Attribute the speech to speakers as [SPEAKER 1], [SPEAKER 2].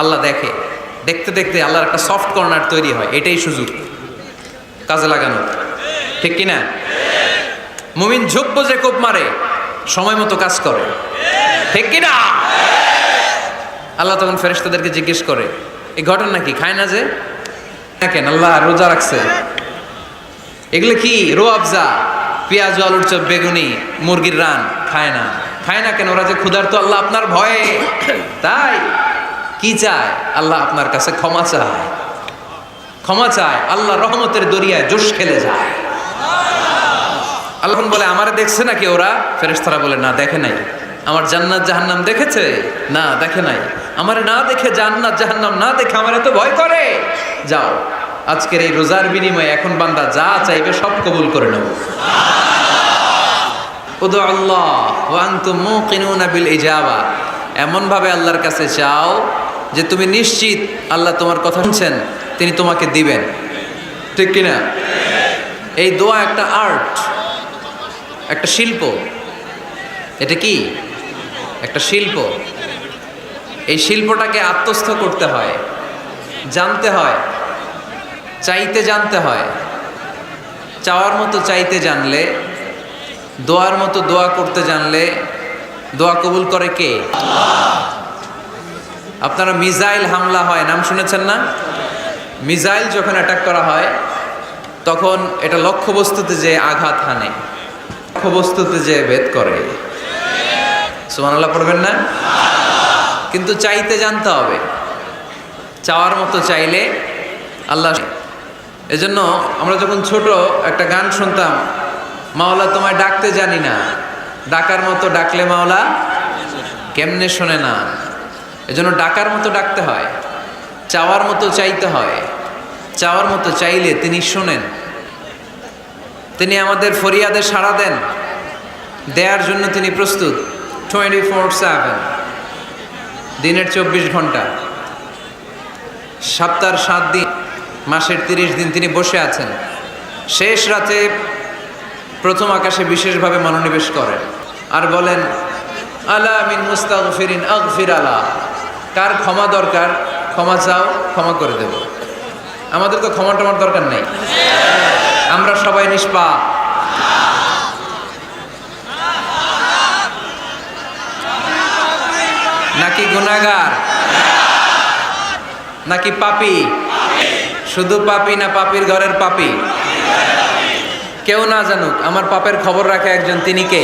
[SPEAKER 1] আল্লাহ দেখে। দেখতে দেখতে আল্লাহর একটা সফট কর্নার তৈরি হয়, এটাই সুযোগ। কাজে লাগানো। ঠিক কি না মুমিন ঝোপ যে কোপ মারে, সময় মতো কাজ করে। ঠিক কি না আল্লাহ তখন ফেরেশতাদেরকে জিজ্ঞেস করে, এই ঘটনা কি? খায় না যে? দেখেন আল্লাহ রোজা রাখছে। এগুলো কি? রো আফজা পেঁয়াজ, আলুর চপ, বেগুনি, মুরগির রান। খায় না। খায় না কেন? ওরা যে ক্ষুধার্ত আল্লাহ আপনার ভয়ে। তাই? কি চায়? আল্লাহ আপনার কাছে ক্ষমা চায়। ক্ষমা চায়, আল্লাহ রহমতের দরিয়ায় জোশ খেলে যায়। আল্লাহ বলে, আমারে দেখছে নাকি ওরা? ফেরেশতারা বলে, না, দেখে নাই। আমার জান্নাত জাহান্নাম দেখেছে? না, দেখে নাই। আমারে না দেখে জান্নাত জাহান্নাম না দেখে আমার এত ভয় করে? যাও, আজকের এই রোজার বিনিময়ে এখন বান্দা যা চাইবে সব কবুল করে নেব। উদু আল্লাহ ওয়ান্তুম মুকিনুনা বিল ইজাবা। এমন ভাবে আল্লাহর কাছে চাও যে তুমি নিশ্চিত আল্লাহ তোমার কথা শুনছেন, তিনি তোমাকে দিবেন। ঠিক কিনা? এই দোয়া একটা আর্ট, একটা শিল্প। এটা কি? একটা শিল্প। এই শিল্পটাকে আত্মস্থ করতে হয়, জানতে হয়, চাইতে জানতে হয়। চাওয়ার মতো চাইতে জানলে, দোয়ার মতো দোয়া করতে জানলে, দোয়া কবুল করে কে? আপনারা মিজাইল হামলা হয়, নাম শুনেছেন না? মিজাইল যখন অ্যাটাক করা হয়, তখন এটা লক্ষ্যবস্তুতে যে আঘাত হানে, লক্ষ্যবস্তুতে যে ভেদ করে। সুমানাল্লাহ পড়বেন না? কিন্তু চাইতে জানতে হবে। চাওয়ার মতো চাইলে আল্লাহ এজন্য আমরা যখন ছোট, একটা গান শুনতাম, মাওলা তোমায় ডাকতে জানি না। ডাকার মতো ডাকলে মাওলা কেমনে শোনে না? এজন্য ডাকার মতো ডাকতে হয়, চাওয়ার মতো চাইতে হয়, চাওয়ার মতো চাইলে তিনি শোনেন, তিনি আমাদের ফরিয়াদে সাড়া দেন দেওয়ার জন্য তিনি প্রস্তুত টোয়েন্টি ফোর সেভেন দিনের চব্বিশ ঘণ্টা, সপ্তাহের সাত দিন, মাসের তিরিশ দিন তিনি বসে আছেন, শেষ রাতে প্রথম আকাশে বিশেষভাবে মনোনিবেশ করেন, আর বলেন, আলা মিন মুস্তাগফিরিন আগফির আলা। কার ক্ষমা দরকার, ক্ষমা চাও, ক্ষমা করে দেব। আমাদের তো ক্ষমা টমার দরকার নেই। আমরা সবাই নিষ্পাপ। নাকি গুনাগার? নাকি পাপি? শুধু পাপি না পাপির ঘরের পাপি? কেউ না জানুক, আমার পাপের খবর রাখে একজন, তিনি কে?